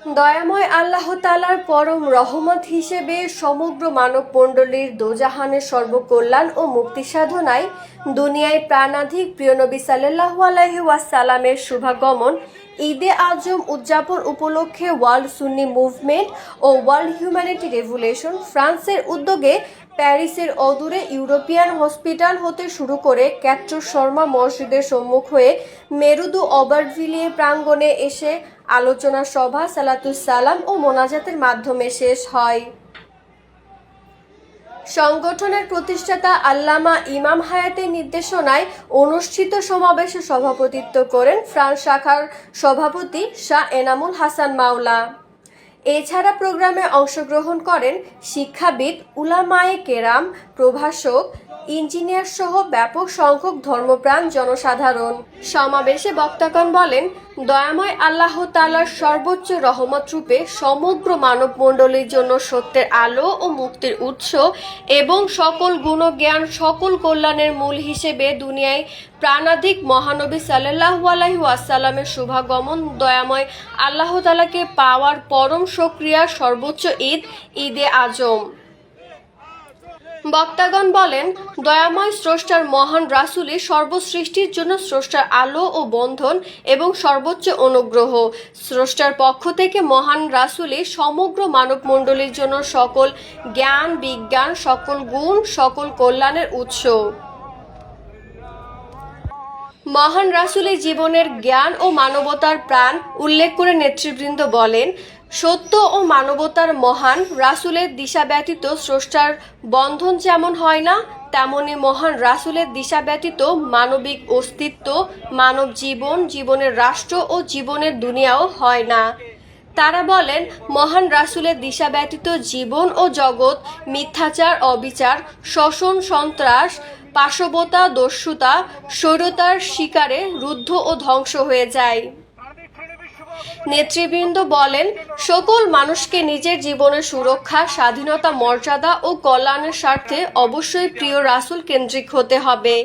দয়াময় আল্লাহ তালার পরম রহমত হিসেবে সমগ্র মানব মণ্ডলীর দোজাহানের সর্বকল্যাণ ও মুক্তি সাধনায় দুনিয়ায় প্রাণাধিক প্রিয় নবী সাল্লাহ ওয়াসাল্লামের শুভাগমন, ঈদে আজম উদযাপন উপলক্ষে ওয়ার্ল্ড সুন্নি মুভমেন্ট ও ওয়ার্ল্ড হিউম্যানিটি রেভুলেশন ফ্রান্সের উদ্যোগে প্যারিসের অদূরে ইউরোপিয়ান হসপিটাল হতে শুরু করে ক্যাট্রো শর্মা মসজিদের সম্মুখ হয়ে মেরুদু অবার্টভিলিয়ে প্রাঙ্গণে এসে আলোচনা সভা, সালাতুস সালাম ও মোনাজাতের মাধ্যমে শেষ হয়। সংগঠনের প্রতিষ্ঠাতা আল্লামা ইমাম হায়াতের নির্দেশনায় অনুষ্ঠিত সমাবেশে সভাপতিত্ব করেন ফ্রান্স শাখার সভাপতি শাহ এনামুল হাসান মাওলা। এছাড়া প্রোগ্রামে অংশগ্রহণ করেন শিক্ষাবিদ উলামায়ে কেরাম, প্রভাষক, ইঞ্জিনিয়ার সহ ব্যাপক সংখ্যক ধর্মপ্রাণ জনসাধারণ। সমাবেশে বক্তাগণ বলেন, দয়াময় আল্লাহ তালার সর্বোচ্চ রহমত রূপে সমগ্র মানব মণ্ডলীর জন্য সত্যের আলো ও মুক্তির উৎস এবং সকল গুণজ্ঞান, সকল কল্যাণের মূল হিসেবে দুনিয়ায় প্রাণাধিক মহানবী সাল্লাহু আলাহি ওয়াসাল্লামের শুভাগমন দয়াময় আল্লাহ তালাকে পাওয়ার পরম সক্রিয়া সর্বোচ্চ ঈদ, ঈদে আজম। বক্তাগণ বলেন, দয়াময় স্রষ্টার মহান রাসুলি সর্বসৃষ্টির জন্য স্রষ্টার আলো ও বন্ধন এবং সর্বোচ্চ অনুগ্রহ। স্রষ্টার পক্ষ থেকে মহান রাসুলি সমগ্র মানব মণ্ডলীর জন্য সকল জ্ঞান, বিজ্ঞান, সকল গুণ, সকল কল্যাণের উৎস। মহান রাসুলের জীবনের জ্ঞান ও মানবতার প্রাণ উল্লেখ করে নেতৃবৃন্দ বলেন, সত্য ও মানবতার মহান রাসুলের দিশা ব্যতীত স্রষ্টার বন্ধন যেমন হয় না, তেমনি মহান রাসুলের দিশা ব্যতীত মানবিক অস্তিত্ব, মানব জীবন, জীবনের রাষ্ট্র ও জীবনের দুনিয়াও হয় না। তারা বলেন, মহান রাসুলের দিশা ব্যতীত জীবন ও জগৎ মিথ্যাচার, অবিচার, শোষণ, সন্ত্রাস পাশবতা দস্যুতা স্বৈরতার শিকারে রুদ্ধ ও ধ্বংস হয়ে যায়। নেতৃবৃন্দ বলেন, সকল মানুষকে নিজের জীবনের সুরক্ষা, স্বাধীনতা, মর্যাদা ও কল্যাণের স্বার্থে অবশ্যই প্রিয় রাসুল কেন্দ্রিক হতে হবে।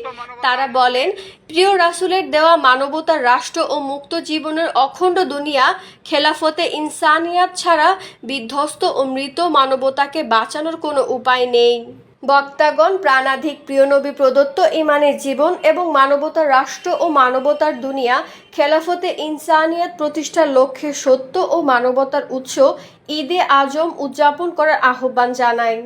তারা বলেন, প্রিয় রাসুলের দেওয়া মানবতার রাষ্ট্র ও মুক্ত জীবনের অখণ্ড দুনিয়া খেলাফতে ইনসানিয়াত ছাড়া বিধ্বস্ত ও মৃত মানবতাকে বাঁচানোর কোনো উপায় নেই। বক্তাগণ, প্রাণাধিক, প্রিয়নবী প্রদত্ত, ইমানের জীবন এবং মানবতার রাষ্ট্র ও মানবতার দুনিয়া, খেলাফতে ইনসানিয়াত প্রতিষ্ঠার লক্ষ্যে সত্য ও মানবতার উৎস ঈদে আজম উদযাপন করার আহ্বান জানায়।